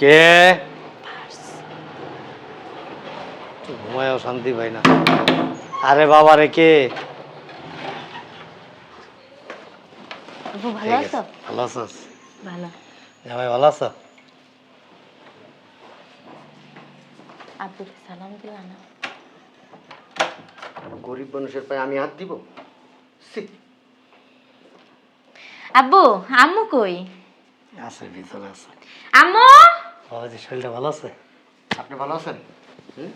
কে? ঘুমায়ও শান্তি পাই না। আরে বাবা রে কে? আপু ভালো আছো? ভালো আছিস ভালো। জামাই ভালো আছো? আব্বুকে সালাম দিলা না গরিব মানুষের পায়ে আমি হাত দিব? আব্বু আম্মু কই? আছে ভিতরে আছে। আম্মু! বাবাজি শরীরটা ভালো আছে? আপনি ভালো আছেন? হুম?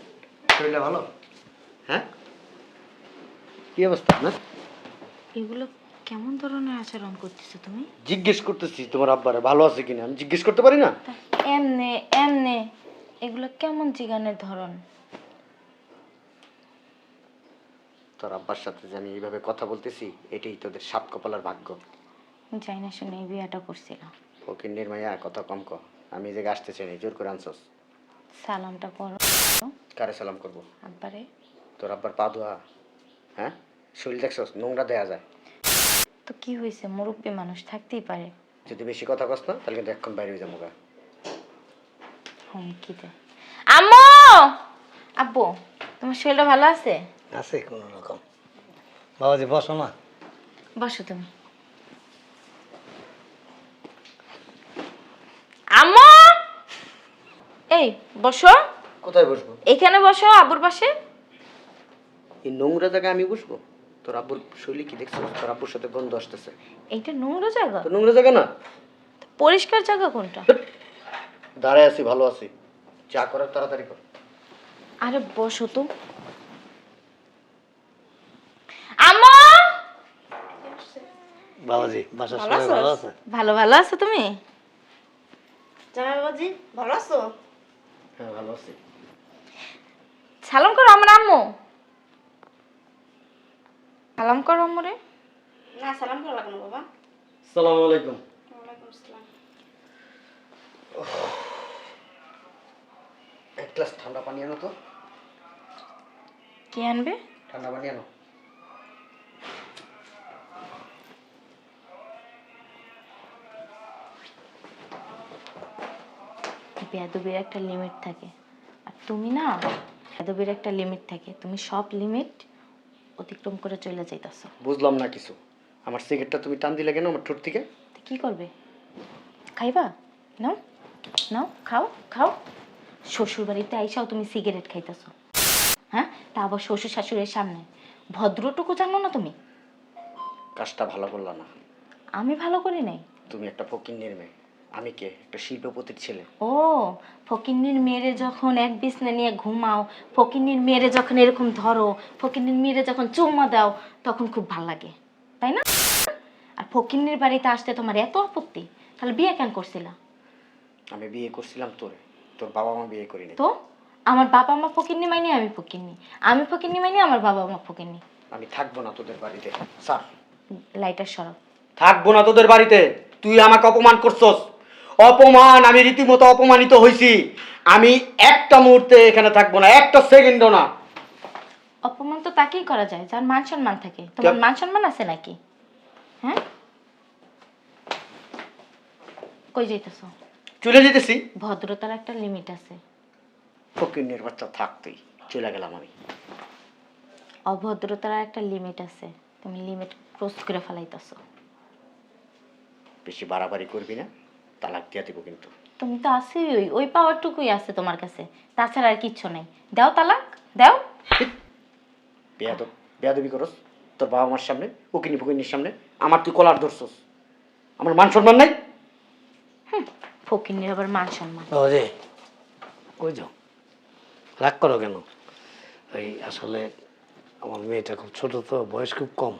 শরীরটা ভালো? হ্যাঁ? কি অবস্থা না এগুলো কেমন ধরনের আচরণ করতেছো তুমি? জিজ্ঞেস করতেছি তোমার আব্বারে ভালো আছে কিনা? আমি জিজ্ঞেস করতে পারি না? এমনে এমনে এগুলো কেমন জিগানের ধরন? তোর আব্বার সাথে যে আমি এইভাবে কথা বলতেছি এটাই তোদের সাত কপালার ভাগ্য। যাই না শুনে এই বিয়েটা করছিলাম। ওকে নির্মাইয়া কথা কম ক আমি যে আসতেছি না জোর করে আনছস? সালামটা করো কারে সালাম করব? আব্বারে। তোর আব্বার পা ধোয়া। হ্যাঁ? শরীর দেখছস? নোংরা দেয়া যায়। তো কি হয়েছে মুরব্বী মানুষ থাকতেই পারে। যদি বেশি কথা কস না তাহলে কিন্তু এখন বাইরে হয়ে যাব গা। হুমকিতে আম্মু! আব্বু তোমার শরীরটা ভালো আছে? আছে কোনো রকম বাবাজি বসো না বসো তুমি আম্মু এই বসো। কোথায় বসবো? এখানে বসো আব্বুর পাশে। এই নোংরা জায়গায় আমি বসবো? তোর আব্বুর শৈলী কি দেখছ তোর আব্বুর সাথে গন্ধ আসতেছে। এইটা নোংরা জায়গা? তো নোংরা জায়গা না? পরিষ্কার জায়গা কোনটা? দাঁড়ায় আছি ভালো আছি। যা করার তাড়াতাড়ি কর। আরে বসো তো। আম্মু! বাবাজি বাসার ভালো আছে? ভালো ভালো আছো তুমি? জামাই বাবাজি ভালো আছো? হ্যাঁ ভালো আছি। সালাম করো আমার আম্মু। সালাম করো আম্মুরে। না সালাম করা লাগল বাবা। সালাম আলাইকুম। ওয়ালাইকুম আসসালাম। এক গ্লাস ঠান্ডা পানি আনো তো। কে আনবে? ঠান্ডা পানি আনো। বেয়াদবির একটা লিমিট থাকে। আর তুমি না বেয়াদবির একটা লিমিট থাকে। তুমি সব লিমিট অতিক্রম করে চলে যাইতাছো। বুঝলাম না কিছু। আমার সিগারেটটা তুমি টান দিলে কেন আমার ঠোঁট থেকে? তো কি করবে? খাইবা? নাও নাও খাও খাও। শ্বশুর বাড়িতে আইসাও তুমি সিগারেট খাইতেছো। হ্যাঁ? তা আবার শ্বশুর শাশুড়ির সামনে। ভদ্রটুকু জানো না তুমি? কাজটা ভালো করলা না। আমি ভালো করি নাই। তুমি একটা ফকির মেয়ে। আমি কে? একটা শিল্পপতির ছেলে। ও ফকিন্নির মেয়েরে যখন এক বিছনা নিয়ে ঘুমাও ফকিন্নির মেয়েরে যখন এরকম ধরো ফকিন্নির মেয়েরে যখন চুম্মা দাও তখন খুব ভালো লাগে। তাই না? আর ফকিন্নির বাড়িতে আসতে তোমার এত আপত্তি? তাহলে বিয়ে কেন করছিলা? আমি বিয়ে করছিলাম তোরে। তোর বাবা মা বিয়ে করিনি। তো? আমার বাবা মা ফকিন্নি মাইনি আমি ফকিন্নি। আমি ফকিন্নি মাইনি আমার বাবা মা ফকিন্নি। আমি থাকব না তোদের বাড়িতে। স্যার। লাইটার সরব থাকব না তোদের বাড়িতে। তুই আমাকে অপমান করছস। অপমান আমি রীতিমতো অপমানিত হয়েছি আমি একটা মুহূর্তে এখানে থাকব না একটা সেকেন্ডও না। অপমান তো তাকেই করা যায় যার মান সম্মান থাকে। তোমার মান সম্মান আছে নাকি? হ্যাঁ? কই যাইতেছো? চলে যেতেছি। ভদ্রতার একটা লিমিট আছে। ফকির বাচ্চা থাকতেই চলে গেলাম আমি। অভদ্রতার একটা লিমিট আছে তুমি লিমিট ক্রস করে ফেলাইতেছো। বেশি বাড়াবাড়ি করবি না। তালাক দিয়ে দিব কিন্তু। তুমি তো আছেই ওই ওই পাওয়ারটুকুই আছে তোমার কাছে। তাছাড়া আর কিচ্ছু নাই। দাও তালাক দাও। বেয়াদব বেয়াদবি করস। তোর বাবা মার সামনে উকিনি ফুকিনির সামনে। আমার তুই কলার ধরছস। আমার মান সম্মান নাই? ফকিনের আবার মান সম্মান। বাবাজি কই যাও রাগ করো কেন? ওই আসলে আমার মেয়েটা খুব ছোট তো বয়স খুব কম।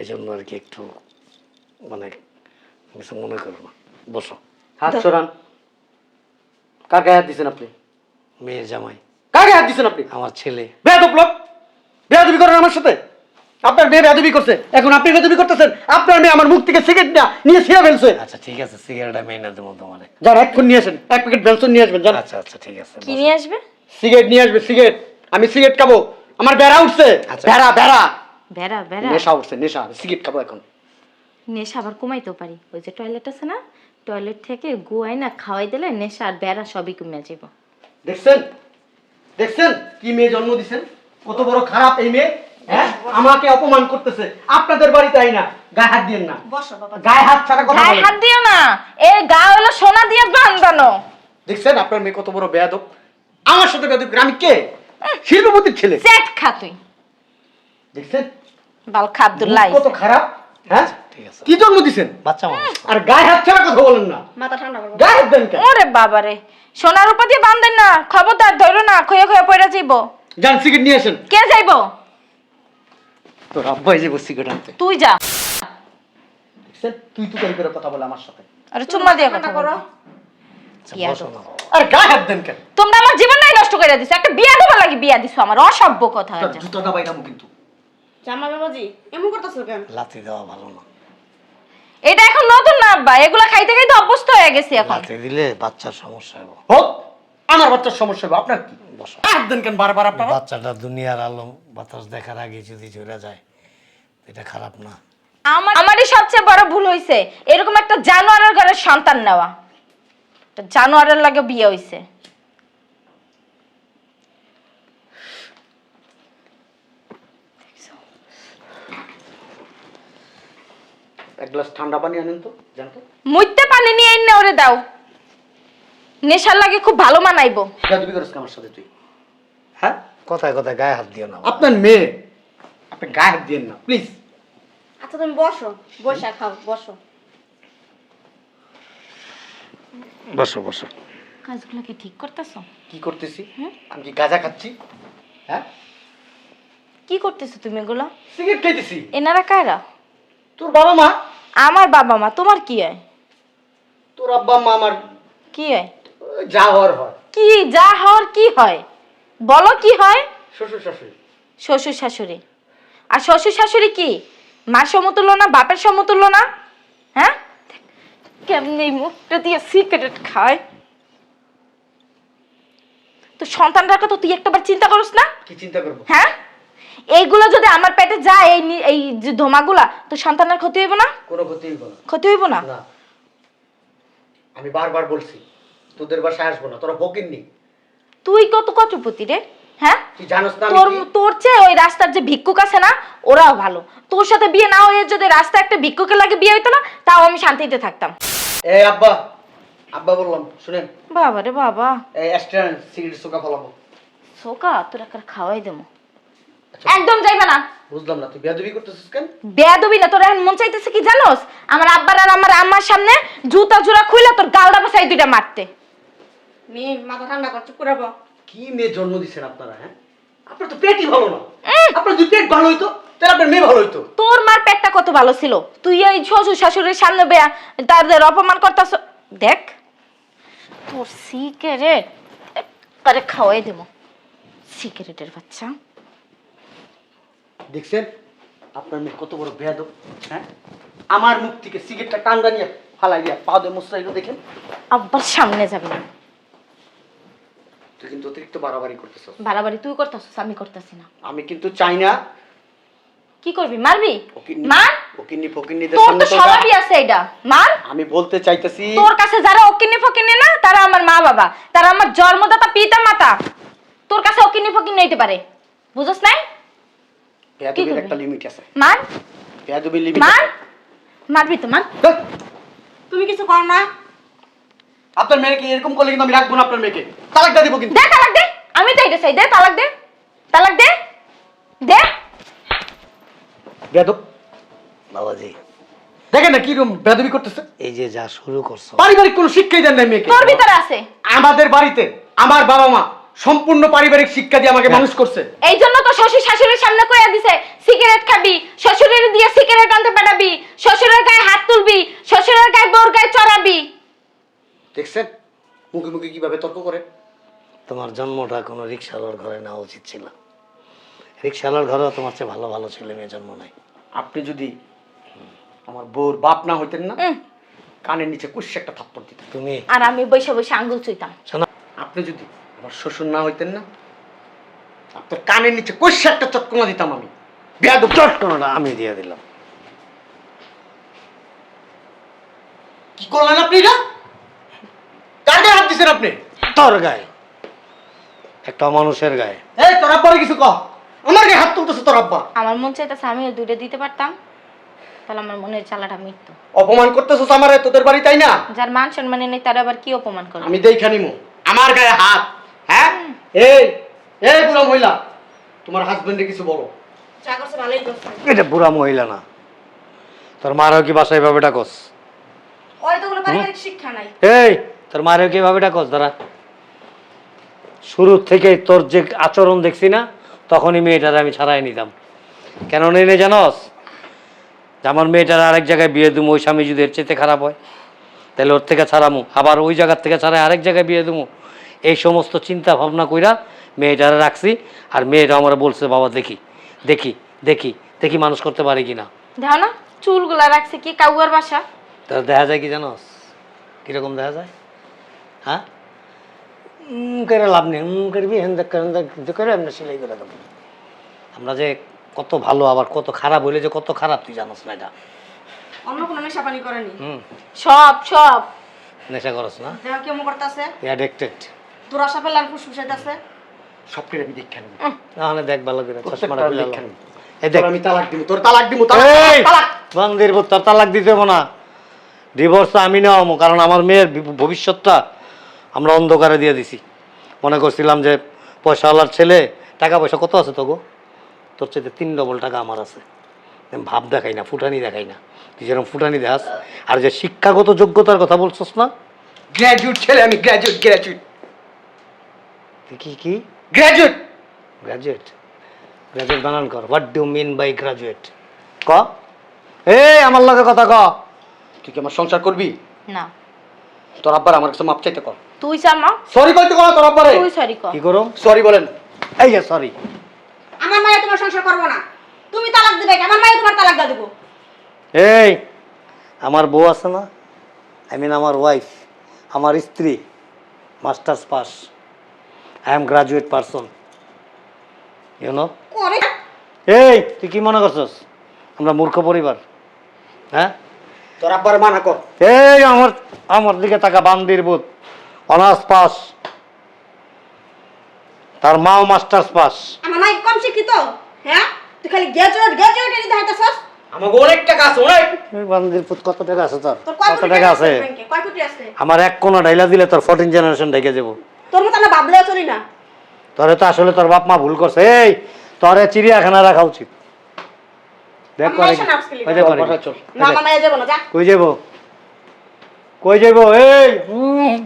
এই জন্য আর কি একটু মানে কিছু মনে করো না। বসো। হাত সরান। কার গায়ে হাত দিছেন আপনি? মেয়ের জামাই। কার গায়ে হাত দিছেন আপনি? আমার ছেলে। বেয়াদব লোক। বেয়াদবি করেন আমার সাথে। আপনার মেয়ে বেয়াদবি করছে। এখন আপনি বেয়াদবি করতেছেন। আপনার মেয়ে আমার মুখ থেকে সিগারেট না নিয়ে ছিঁড়ে ফেলছে। আচ্ছা ঠিক আছে সিগারেট আমি এনে দেবো তোমার। যান এক্ষুন নিয়ে আসেন। এক প্যাকেট বেলসন নিয়ে আসবেন যান। আচ্ছা আচ্ছা ঠিক আছে কি নিয়ে আসবে? সিগারেট নিয়ে আসবে সিগারেট আমি সিগারেট খাব। আমার বেড়া উঠছে। আচ্ছা। বেড়া বেড়া। বেড়া বেড়া। নেশা উঠছে নেশা। সিগারেট খাব এখন। নেশা আবার কমাইতেও পারি। ওই যে টয়লেট আছে না? টয়লেট থেকে গুয়াই না খাওয়াই দিলে নেশা আর বেড়া সবই কমে যাব দেখছেন? দেখছেন? কি মেয়ে জন্ম দিছেন? কত বড় খারাপ এই মেয়ে হ্যাঁ? আমাকে অপমান করতেছে। আপনাদের বাড়িতে আই না গায়ে হাত দিয়েন না। বসো বাবা। গায়ে হাত ছাড়া কথা গায়ে হাত দিও না। এই গা হলো সোনা দিয়ে বান্ধানো দেখছেন? আপনার মেয়ে কত বড় বেয়াদব। আমার সাথে বেয়াদব আমি কে? শিল্পপতির ছেলে। সেট খা তুই। দেখছেন? বাল কত খারাপ হ্যাঁ? ঠিক আছে কি জন্ম দিছেন? বাচ্চা মানুষ। আর গায়ে হাত ছাড়া কথা বলেন না। মাথা ঠান্ডা করো গায়ে হাত দেন কেন? ওরে বাবারে সোনার উপর দিয়ে বান্ধেন না খবরদার ধরো না খয়ে খয়ে পড়ে যাইব। যান সিগারেট নিয়ে আসেন। কে যাইব? তোর আব্বাই যাব সিগারেট আনতে। তুই যা। তুই তুই করে কথা বলে আমার সাথে। আরে চুম্মা দিয়ে কথা করো। বাবা। আর গায়ে হাত দেন কেন? তোমরা আমার জীবনটাই নষ্ট করে দিছো। একটা বিয়া লাগে বিয়া দিছো। আমার অসভ্য কথা দাবাই কিন্তু। জামা বাবাজি এমন করতেছো কেন? লাথি দেওয়া ভালো না। এটা এখন নতুন না আব্বা। এগুলা খাইতে খাইতে অভ্যস্ত হয়ে গেছি এখন। লাথি দিলে বাচ্চার সমস্যা হবে। হোক আমার বাচ্চার সমস্যা হবে আপনার কি? বসো। হাত দেন কেন বারবার আপনার? বাচ্চাটা দুনিয়ার আলো বাতাস দেখার আগে যদি চলে যায় এটা খারাপ না। আমার আমারই সবচেয়ে বড় ভুল হইছে এরকম একটা জানোয়ারের ঘরে সন্তান নেওয়া। একটা জানোয়ারের লাগে বিয়ে হইছে। এক গ্লাস ঠান্ডা পানি আনেন তো জানতো মুইতে পানি নিয়ে এনে ওরে দাও। নেশার লাগে খুব ভালো মানাইবো। গাদবি করিস আমার সাথে তুই। হ্যাঁ? কথায় কথায় গায়ে হাত দিও না আপনার মেয়ে আপনি গায়ে হাত দিয়েন না প্লিজ। আচ্ছা তুমি বসো বসে খাও বসো। বসো বসো। কাজগুলো কি ঠিক করতেছো? কি করতেছি? আমি কি গাঁজা খাচ্ছি? হ্যাঁ? কি করতেছো তুমি এগুলো? সিগারেট খাইতেছি। এনারা কায়রা তোর বাবা মা? আমার বাবা মা তোমার কি হয়? তোর আব্বা মা আমার কি হয়? যা হওয়ার হয়। কি যা হওয়ার কি হয়? বলো কি হয়? শ্বশুর শাশুড়ি। শ্বশুর শাশুড়ি। আর শ্বশুর শাশুড়ি কি? মার সমতুল্য না বাপের সমতুল্য না? হ্যাঁ? কেমনি মুখটা দিয়ে সিগারেট খায়? তো সন্তানটার তো তুই একটাবার চিন্তা করিস না? কি চিন্তা করব? হ্যাঁ? এইগুলো যদি আমার পেটে যায় এই নি- এই যে ধোমাগুলা তো সন্তানের ক্ষতি হইব না? কোনো ক্ষতি হইব না। ক্ষতি হইব না? না। আমি বারবার বলছি তোদের বাসায় আসব না তোরা ফকির নি। তুই কত কটপতি রে হ্যাঁ? তুই জানোস না আমি তোর কি? তোর চেয়ে ওই রাস্তার যে ভিক্ষুক আছে না ওরাও ভালো। তোর সাথে বিয়ে না হয়ে যদি রাস্তা একটা ভিক্ষুকের লাগে বিয়ে হইতো না তাও আমি শান্তিতে থাকতাম। এ আব্বা আব্বা বললাম শুনেন। বাবা রে বাবা। এই এক্সট্রা সিগারেট সুকা ফলাবো। সোকা? তোর একটা খাওয়াই দেবো। একদম যাইবে না। বুঝলাম না তুই বেয়াদবি করতেছিস কেন? বেয়াদবি না তোর এখন মন চাইতেছে কি জানোস? আমার আব্বার আর আমার আম্মার সামনে জুতা জোড়া খুইলা তোর গালটা বসাই দুইটা মারতে। মেয়ে মাথা ঠান্ডা কর চুপ করে বো। কি মেয়ে জন্ম দিচ্ছেন আপনারা হ্যাঁ? আপনার তো পেটই ভালো না। আপনার যদি পেট ভালো হইতো তাহলে আপনার মেয়ে ভালো হইতো। তোর মার পেটটা কত ভালো ছিল? তুই এই শ্বশুর শাশুড়ির সামনে বেয়া তাদের অপমান করতাস। দেখ তোর সিগারেট করে খাওয়াই দেব। সিগারেটের বাচ্চা। দেখছেন? আপনার মেয়ে কত বড় বেয়াদব হ্যাঁ? আমার মুখ থেকে সিগারেটটা টান্দা নিয়ে ফালাই দিয়া পা দিয়ে মুসরাইলো দেখেন? আব্বার সামনে যাবি না। তুই কিন্তু অতিরিক্ত বাড়াবাড়ি করতেছ বাড়াবাড়ি তুই করতাছিস আমি করতেছি না। আমি কিন্তু চাই না। কি করবি? মারবি? মার? ফকিন্নি ফকিন্নিদের তোর সামনে তো স্বভাবই আছে এটা মার? আমি বলতে চাইতেছি তোর কাছে যারা অকিনি ফকিনি না তারা আমার মা বাবা। তারা আমার জন্মদাতা পিতা মাতা তোর কাছে অকিনি ফকিনি নিতে পারে। বুঝছ নাই? বেয়াদবির একটা লিমিট আছে। মার বেয়াদবির লিমিট মার মারবি তো মার তুমি কিছু করো না আপনার মেয়েকে এরকম করলে কিন্তু আমি রাখব না আপনার মেয়েকে। তালাকটা দিব কিন্তু। দে তালাক দে। আমি তো এটা চাই। দে তালাক দে। তালাক দে। দে। বেয়াদব। বাবাজি। দেখেন না কীরকম বেয়াদবি করতেছে। এই যে যা শুরু করছ। পারিবারিক কোনো শিক্ষাই দেন না মেয়েকে। তোর ভিতরে আছে। আমাদের বাড়িতে আমার বাবা মা সম্পূর্ণ পারিবারিক শিক্ষা দিয়ে আমাকে মানুষ করছে। এই জন্য তো শ্বশুর শাশুড়ির সামনে কইয়া দিছে সিগারেট খাবি শ্বশুরের দিয়ে সিগারেট আনতে পাঠাবি শ্বশুরের গায়ে হাত তুলবি শ্বশুরের গায়ে বোর গায়ে চড়াবি। দেখছেন? মুখে মুখে কীভাবে তর্ক করে? তোমার জন্মটা কোনো রিক্সাওয়ালার ঘরে নেওয়া উচিত ছিল। রিক্সাওয়ালার ঘরেও তোমার চেয়ে ভালো ভালো ছেলে মেয়ে জন্ম নেয়। আপনি যদি আমার বউর বাপ না হইতেন না কানের নিচে কুশ একটা থাপ্পড় দিতেন তুমি? আর আমি বৈশা বৈশা আঙ্গুল চুইতাম শোনো। আপনি যদি আমার শ্বশুর না হইতেন না। আপনার কানের নিচে কুশে একটা চটকমা দিতাম আমি। বেয়াদব। চট কোনোটা আমি দিয়ে দিলাম। কি করলেন আপনি এটা? কার গায়ে হাত দিচ্ছেন আপনি? তোর গায়ে। একটা মানুষের গায়ে। এই তোর আব্বার কিছু কহ আমার গায়ে হাত তুলতেছে তোর আব্বা। আমার মন চাইতেছে আমিও দুইটা দিতে পারতাম। তাহলে আমার মনের জ্বালাটা মিটতো। অপমান করতেছস আমারে তোদের বাড়ি তাই না? যার মান সম্মানে নেই তার আবার কি অপমান করবে? আমি দেখে নিমু। আমার গায়ে হাত এই এই বুড়া মহিলা তোমার হাজবেন্ডে কিছু বলো। যা করছে ভালোই করছে। এটা বুড়া মহিলা না। তোর মারও কি বাসায় এভাবে ডাকস? ওই তো কোনো পারিবারিক শিক্ষা নাই। এই তোর মারও কি এভাবে ডাকস? দাঁড়া। শুরু থেকে তোর যে আচরণ দেখছি না তখনই মেয়েটার আমি ছাড়াই নিতাম। কেন নেই জানস? যে আমার মেয়েটার আরেক জায়গায় বিয়ে দেবো ওই স্বামী যদি এর চেতে খারাপ হয় তাহলে ওর থেকে ছাড়ামু। আবার ওই জায়গার থেকে ছাড়াই আরেক জায়গায় বিয়ে দেবো এই সমস্ত চিন্তা ভাবনা কইরা মেয়েটারে রাখছি। আর মেয়েটা আমার বলছে বাবা দেখি দেখি দেখি দেখি মানুষ করতে পারি কিনা। দেখো না চুলগুলা রাখছে কি কাউয়ার বাসা? তাহলে দেখা যায় কি জানোস কীরকম দেখা যায়? হ্যাঁ? করে লাভ নেই। করবি হেন করে আমরা সেলাই করে দেবো। আমরা যে কত ভালো আবার কত খারাপ হইলে যে কত খারাপ তুই জানোস না এটা। অন্য কোনো নেশা পানি করেনি? হুম। সব সব। নেশা করস না? কেমন করতেছে। অ্যাডিক্টেড পেলার ফুসফুসাইতেছে সব আমি দেখে নিবো। তাহলে দেখ ভালো করে চশমাটা প্রত্যেকটা খুলে দেখে। নিবো। এই দেখ। আমি তালাক দিব তোর তালাক দিব তালাক তালাক বান্দির তোর তালাক দিতে হব না। ডিভোর্স আমি নেওয়ামো কারণ আমার মেয়ের ভবিষ্যৎটা আমরা অন্ধকারে দিয়ে দিছি। মনে করছিলাম যে পয়সাওয়ালার ছেলে টাকা পয়সা কত আছে তো গো তোর চাইতে তিন ডবল টাকা আমার আছে। ভাব দেখাই না ফুটানি দেখাই না। তুই যেরকম ফুটানি দেখাস আর যে শিক্ষাগত যোগ্যতার কথা বলছস না? গ্র্যাজুয়েট ছেলে আমি গ্র্যাজুয়েট গ্র্যাজুয়েট কি কি গ্র্যাজুয়েট গ্রাজুয়েট গ্রাজুয়েট বানান কর। What do mean by graduate ক? এই আমার লগে কথা ক। তুই কি আমার সংসার করবি? না। তোর আব্বার আমার কাছে মাপ চাইতে কর। তুই চার মা। সরি কইতে কর তোর আব্বারে। তুই সরি কর। কি করো সরি বলেন। এই যে সরি আমার মায়ের তোমার সংসার করব না। তুমি তালাক দিবে আমার মায়ের তোমার তালাক দিয়ে দেবো। এই আমার বউ আছে না? আই মিন আমার ওয়াইফ আমার স্ত্রী masters pass I am graduate person you know এই তুই কি মনে করছস? আমরা মূর্খ পরিবার। হ্যাঁ? তোর আব্বার মানা কর। এই আমার আমার দিকে তাকা বান্দির বুথ অনার্স পাস। তার মাও মাস্টার্স পাস। আমার মাই কম শিক্ষিত। হ্যাঁ? তুই খালি দেখাইতেছস আমাকে অনেক টাকা আছে অনেক। বান্দির পুত কত টাকা আছে তোর? কত টাকা আছে? কয় কোটি আছে? আমার এক কোনা ডাইলা দিলে তোর ফোরটিন জেনারেশন ঢেকে যাব তোর মতো না ভাবলেও চলি না। তোরে তো আসলে তোর বাপ মা ভুল করছে। এই তোরে চিড়িয়াখানা রাখা উচিত। দেখ করে এসে নার্স খেলি। বাসায় চল। না আমার মায়ের যাব না যা। কই যাব? কই যাব? এই! উম,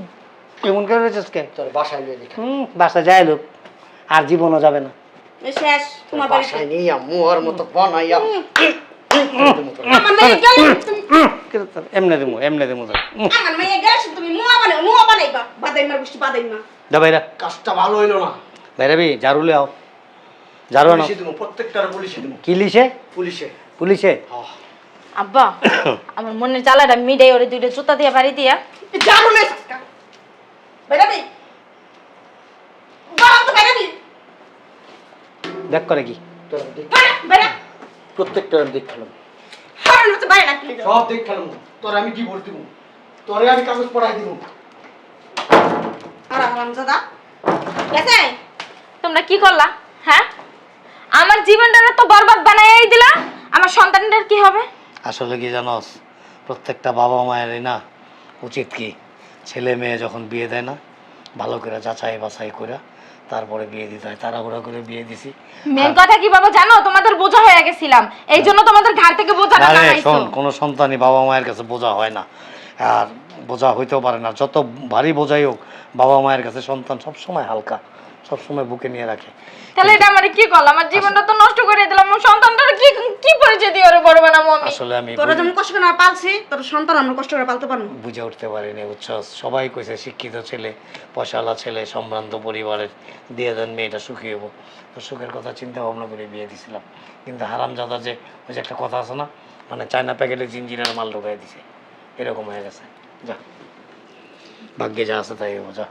কেমন করে রয়েছিস কে? তোর বাসায় নিয়ে দেখা হুম বাসা যায় লোক। আর জীবনও যাবে না। এই শেষ তোমার বাড়িতে। বাসায় নিয়ে মুয়ার মতো বানাইয়া আমার মেয়ে গেলে তুমি কিন্তু এমনে দিমু এমনে দিমু আমার মেয়ে গেলে তুমি মুয়া বানাও মুয়া বানাইবা। বাদাই মার বৃষ্টি বাদাই মা যা বাইরা। কাজটা ভালো হইল না। বাইরাবি ঝাড়ু লে আও। ঝাড়ু আনো। প্রত্যেকটার পুলিশে দিব কি লিসে পুলিশে। পুলিশে। আব্বা আমার মনের জ্বালাটা মিডাই ওরে দুইটা জুতা দিয়া বাড়ি দিয়া। দেখ করে কি। তোর প্রত্যেকটার আমি দেখলাম হারান হচ্ছে বাইরে রাখলি সব দেখলাম তোর আমি ডিভোর্স দিব। তোরে আমি কাগজ পড়াই দিব। আর হারাম দাদা গেছে? তোমরা কি করলা? হ্যাঁ? আমার জীবনটা তো বরবাদ বানাই দিলা। আমার সন্তানটার কি হবে? আসলে কি জানোস প্রত্যেকটা বাবা মায়েরই না উচিত কি? ছেলে মেয়ে যখন বিয়ে দেয় না ভালো করে যাচাই বাছাই করে তারপরে বিয়ে দিতে হয় তাড়াহুড়া করে বিয়ে দিছি। মেন কথা কি বাবা জানো? তোমাদের বোঝা হয়ে গেছিলাম। এই জন্য তোমাদের ঘর থেকে বোঝাটা আরে নামাইছো। শোন কোনো সন্তানই বাবা মায়ের কাছে বোঝা হয় না। আর বোঝা হইতেও পারে না। যত ভারী বোঝাই হোক বাবা মায়ের কাছে সন্তান সব সময় হালকা সব সময় বুকে নিয়ে রাখে। তাহলে এটা আমার কি করলাম আমার জীবনটা তো নষ্ট করে দিলাম আমার সন্তানটার কি কি পরিচয় দিয়ে বড় বানাবো আমি? আসলে আমি তোরা যেমন কষ্ট করে পালছি তোর সন্তান আমরা কষ্ট করে পালতে পারব। বুঝে উঠতে পারিনি বুঝছস? সবাই কইছে শিক্ষিত ছেলে পয়সাওয়ালা ছেলে সম্ভ্রান্ত পরিবারের দিয়ে দেন মেয়েটা সুখী হব। তো সুখের কথা চিন্তা ভাবনা করে বিয়ে দিছিলাম। কিন্তু হারাম জাদা যে ওই যে একটা কথা আছে না মানে চায়না প্যাকেটে জিঞ্জিরের মাল ঢুকাই দিছে। এরকম হয়ে গেছে। যা। ভাগ্যে যা আছে তাই হব যা।